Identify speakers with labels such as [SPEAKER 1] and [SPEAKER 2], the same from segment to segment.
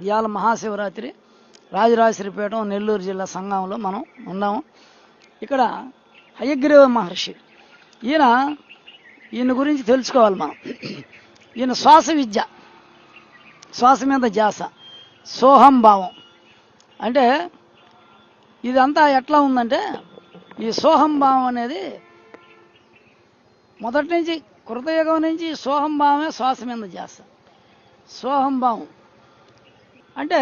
[SPEAKER 1] ఇవాళ మహాశివరాత్రి రాజరాజశ్రీపేటం నెల్లూరు జిల్లా సంఘంలో మనం ఉన్నాము. ఇక్కడ హయగ్రీవ మహర్షి ఈయన ఈయన గురించి తెలుసుకోవాలి మనం. ఈయన శ్వాస విద్య శ్వాస మీద జాస సోహం భావం. అంటే ఇదంతా ఎట్లా ఉందంటే ఈ సోహం భావం అనేది మొదటి నుంచి కృతయుగం నుంచి సోహం భావమే శ్వాస మీద జాస. సోహం భావం. అంటే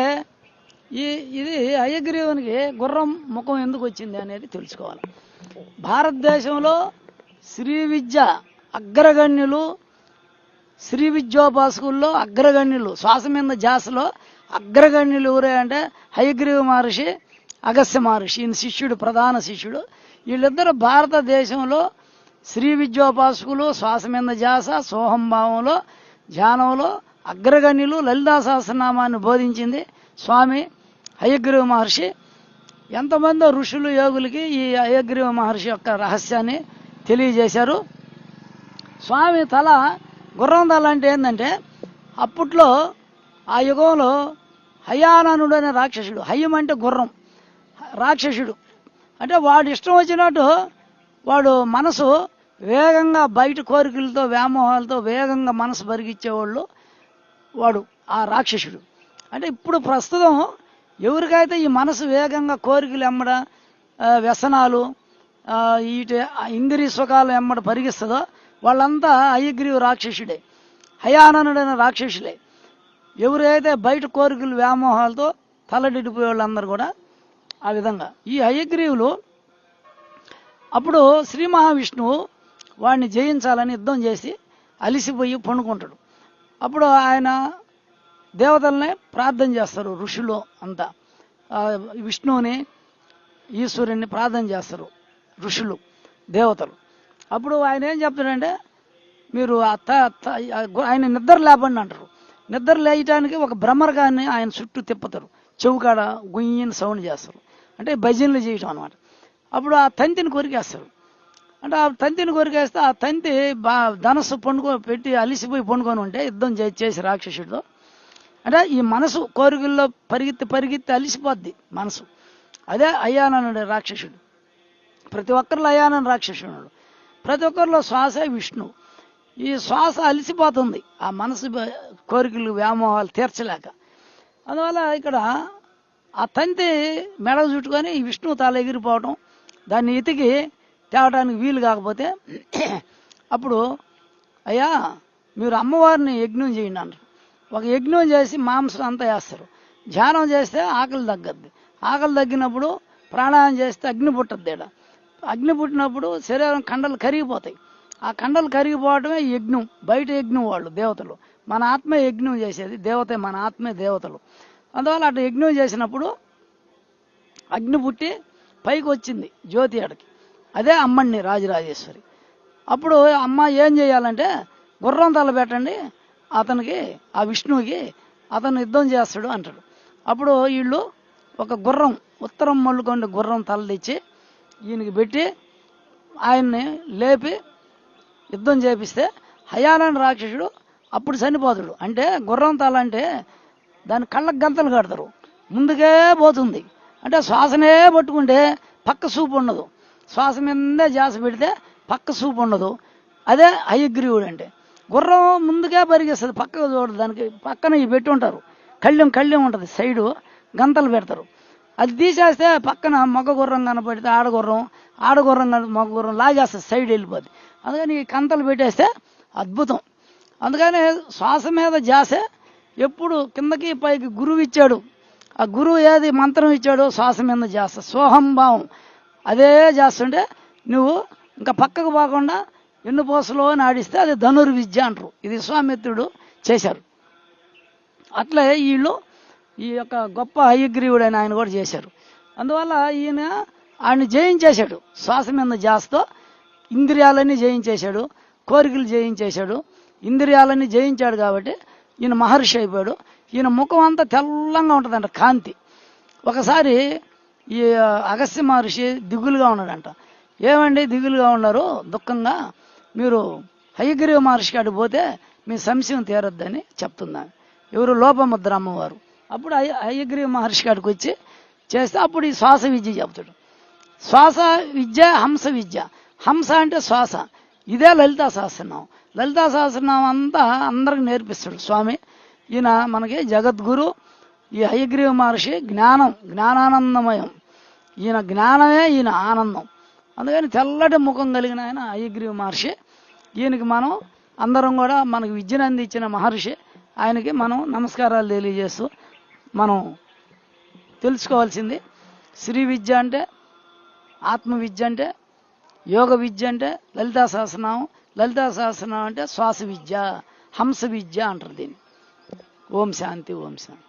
[SPEAKER 1] ఈ ఇది అయగ్రీవునికి గుర్రం ముఖం ఎందుకు వచ్చింది అనేది తెలుసుకోవాలి. భారతదేశంలో శ్రీ విద్య అగ్రగణ్యులు శ్రీ విద్యోపాసకుల్లో అగ్రగణ్యులు శ్వాస మీద జాసలో అగ్రగణ్యులు ఎవరే అంటే హయగ్రీవ మహర్షి అగస్య మహర్షి ఈయన శిష్యుడు ప్రధాన శిష్యుడు. వీళ్ళిద్దరు భారతదేశంలో శ్రీ విద్యోపాసకులు శ్వాస మీద జాస సోహంభావంలో ధ్యానంలో అగ్రగణ్యులు లలితా సహస్రనామాన్ని బోధించింది స్వామి హయగ్రీవ మహర్షి. ఎంతమందో ఋషులు యోగులకి ఈ అయ్యగ్రీవ మహర్షి యొక్క రహస్యాన్ని తెలియజేశారు. స్వామి తల గుర్రం తల అంటే ఏంటంటే అప్పట్లో ఆ యుగంలో హయాననుడు అనే రాక్షసుడు హయ్యం అంటే గుర్రం రాక్షసుడు. అంటే వాడు ఇష్టం వచ్చినట్టు వాడు మనసు వేగంగా బయట కోరికలతో వ్యామోహాలతో వేగంగా మనసు బరిగిచ్చేవాళ్ళు వాడు ఆ రాక్షసుడు. అంటే ఇప్పుడు ప్రస్తుతం ఎవరికైతే ఈ మనసు వేగంగా కోరికలు ఎమ్మడ వ్యసనాలు ఇటు ఈటి ఇంద్రియ సుఖాలు ఎమ్మడ పరిగిస్తుందో వాళ్ళంతా అయ్యగ్రీవు రాక్షసుడే. హయాననుడైన రాక్షసులే. ఎవరైతే బయట కోరికలు వ్యామోహాలతో తలడిడిపోయే వాళ్ళందరూ కూడా ఆ విధంగా. ఈ హయగ్రీవులు అప్పుడు శ్రీ మహావిష్ణువు వాడిని జయించాలని యుద్ధం చేసి అలిసిపోయి పండుకుంటాడు. అప్పుడు ఆయన దేవతలనే ప్రార్థన చేస్తారు ఋషులు అంతా. విష్ణువుని ఈశ్వరుని ప్రార్థన చేస్తారు ఋషులు దేవతలు. అప్పుడు ఆయన ఏం చెప్తాడంటే మీరు ఆయన నిద్ర లేపండి అంటారు. నిద్ర లేయటానికి ఒక భ్రమరగాన్ని ఆయన చుట్టూ తిప్పుతారు. చెవుకాడ గుయ్యని సౌండ్ చేస్తారు. అంటే భజనలు చేయటం అనమాట అప్పుడు ఆ తంతిని కొరికేస్తారు. అంటే ఆ తంతిని కొరికేస్తే ఆ తంతి బా ధనస్సు పండుకో పెట్టి అలిసిపోయి పండుకొని ఉంటే యుద్ధం చేసి రాక్షసుడితో. అంటే ఈ మనసు కోరికల్లో పరిగెత్తి పరిగెత్తి అలిసిపోద్ది మనసు. అదే అయ్యానన్నాడు రాక్షసుడు. ప్రతి ఒక్కరిలో అయ్యానని రాక్షసుడు ప్రతి ఒక్కరిలో శ్వాసే విష్ణు. ఈ శ్వాస అలిసిపోతుంది. ఆ మనసు కోరికలు వ్యామోహాలు తీర్చలేక. అందువల్ల ఇక్కడ ఆ తంతి మెడ చుట్టుకొని ఈ విష్ణువు తల ఎగిరిపోవటం దాన్ని ఎతికి తేవడానికి వీలు కాకపోతే అప్పుడు అయ్యా మీరు అమ్మవారిని యజ్ఞం చేయండి అన్నారు ఒక యజ్ఞం చేసి మాంసం అంతా వేస్తారు. ధ్యానం చేస్తే ఆకలి తగ్గద్ది. ఆకలి తగ్గినప్పుడు ప్రాణాయామం చేస్తే అగ్ని పుట్టద్ది ఈడ. అగ్ని పుట్టినప్పుడు శరీరం కండలు కరిగిపోతాయి. ఆ కండలు కరిగిపోవటమే యజ్ఞం. బయట యజ్ఞం వాళ్ళు దేవతలు. మన ఆత్మే యజ్ఞం చేసేది దేవతే మన ఆత్మే దేవతలు. అందువల్ల అటు యజ్ఞం చేసినప్పుడు అగ్ని పుట్టి పైకి వచ్చింది జ్యోతి అడికి అదే అమ్మని రాజరాజేశ్వరి. అప్పుడు అమ్మ ఏం చేయాలంటే గుర్రం తల పెట్టండి అతనికి ఆ విష్ణువుకి అతను యుద్ధం చేస్తాడు అంటాడు. అప్పుడు వీళ్ళు ఒక గుర్రం ఉత్తరం మల్లుకొండ గుర్రం తల తెచ్చి ఈయనకి పెట్టి ఆయన్ని లేపి యుద్ధం చేపిస్తే హయాలని రాక్షసుడు అప్పుడు చనిపోతాడు. అంటే గుర్రం తల అంటే దాని కళ్ళకు గంతలు కడతారు. ముందుకే పోతుంది. అంటే శ్వాసనే పట్టుకుంటే పక్క సూపు ఉండదు. శ్వాస మీదే జాస పెడితే పక్క సూపు ఉండదు. అదే హయగ్రీవుడు అంటే గుర్రం ముందుకే పరిగెస్తుంది పక్కకు చూడదు. దానికి పక్కన ఇవి పెట్టి ఉంటారు. కళ్ళెం కళ్ళెం ఉంటుంది సైడు గంతలు పెడతారు. అది తీసేస్తే పక్కన మగ గుర్రం కనపడితే ఆడగుర్రం ఆడగుర్రం కన మగ గుర్రం లాగేస్తుంది సైడ్ వెళ్ళిపోద్ది. అందుకని ఈ కంతలు పెట్టేస్తే అద్భుతం. అందుకని శ్వాస మీద జాసే ఎప్పుడు కిందకి పైకి గురువు ఇచ్చాడు. ఆ గురువు ఏది మంత్రం ఇచ్చాడో శ్వాస మీద జాస. సోహంభావం అదే చేస్తుంటే నువ్వు ఇంకా పక్కకు పోకుండా ఎన్ను పోసలో అని ఆడిస్తే అది ధనుర్విద్య అంటారు. ఇది విశ్వామిత్రుడు చేశారు. అట్లే వీళ్ళు ఈ యొక్క గొప్ప హయగ్రీవుడైన ఆయన కూడా చేశారు. అందువల్ల ఈయన ఆయన జయించేశాడు. శ్వాస మీద జాస్తో ఇంద్రియాలన్నీ జయించేశాడు కోరికలు జయించేశాడు ఇంద్రియాలన్నీ జయించాడు కాబట్టి ఈయన మహర్షి అయిపోయాడు. ఈయన ముఖం అంతా తెల్లంగా ఉంటుందంట కాంతి. ఒకసారి ఈ అగస్త్య మహర్షి దిగులుగా ఉన్నాడంట. ఏమండి దిగులుగా ఉన్నారు? దుఃఖంగా? మీరు హయగ్రీవ మహర్షి కాడికి పోతే మీ సంశయం తీరొద్దని చెప్తున్నాను ఎవరు లోపముద్ర అమ్మవారు. అప్పుడు అయ్య అయ్యగ్రీవ మహర్షి కాడికి వచ్చి చేస్తే అప్పుడు ఈ శ్వాస విద్య చెప్తాడు శ్వాస విద్య హంస విద్య. హంస అంటే శ్వాస. ఇదే లలితా సహస్రనామం. లలితా సహస్రనామం అంతా అందరికి నేర్పిస్తాడు స్వామి. ఈయన మనకి జగద్గురు ఈ హయగ్రీవ మహర్షి జ్ఞానం జ్ఞానానందమయం. ఈయన జ్ఞానమే ఈయన ఆనందం. అందుకని తెల్లటి ముఖం కలిగిన ఆయన హయగ్రీవ మహర్షి. ఈయనకి మనం అందరం కూడా మనకు విద్యను అందించిన మహర్షి. ఆయనకి మనం నమస్కారాలు తెలియజేస్తూ మనం తెలుసుకోవాల్సింది శ్రీ విద్య అంటే ఆత్మ విద్య అంటే యోగ విద్య అంటే లలితా సహస్రనామం. లలితా సహస్రనామం అంటే శ్వాస విద్య హంస విద్య అంటారు దీన్ని. ఓం శాంతి ఓం శాంతి.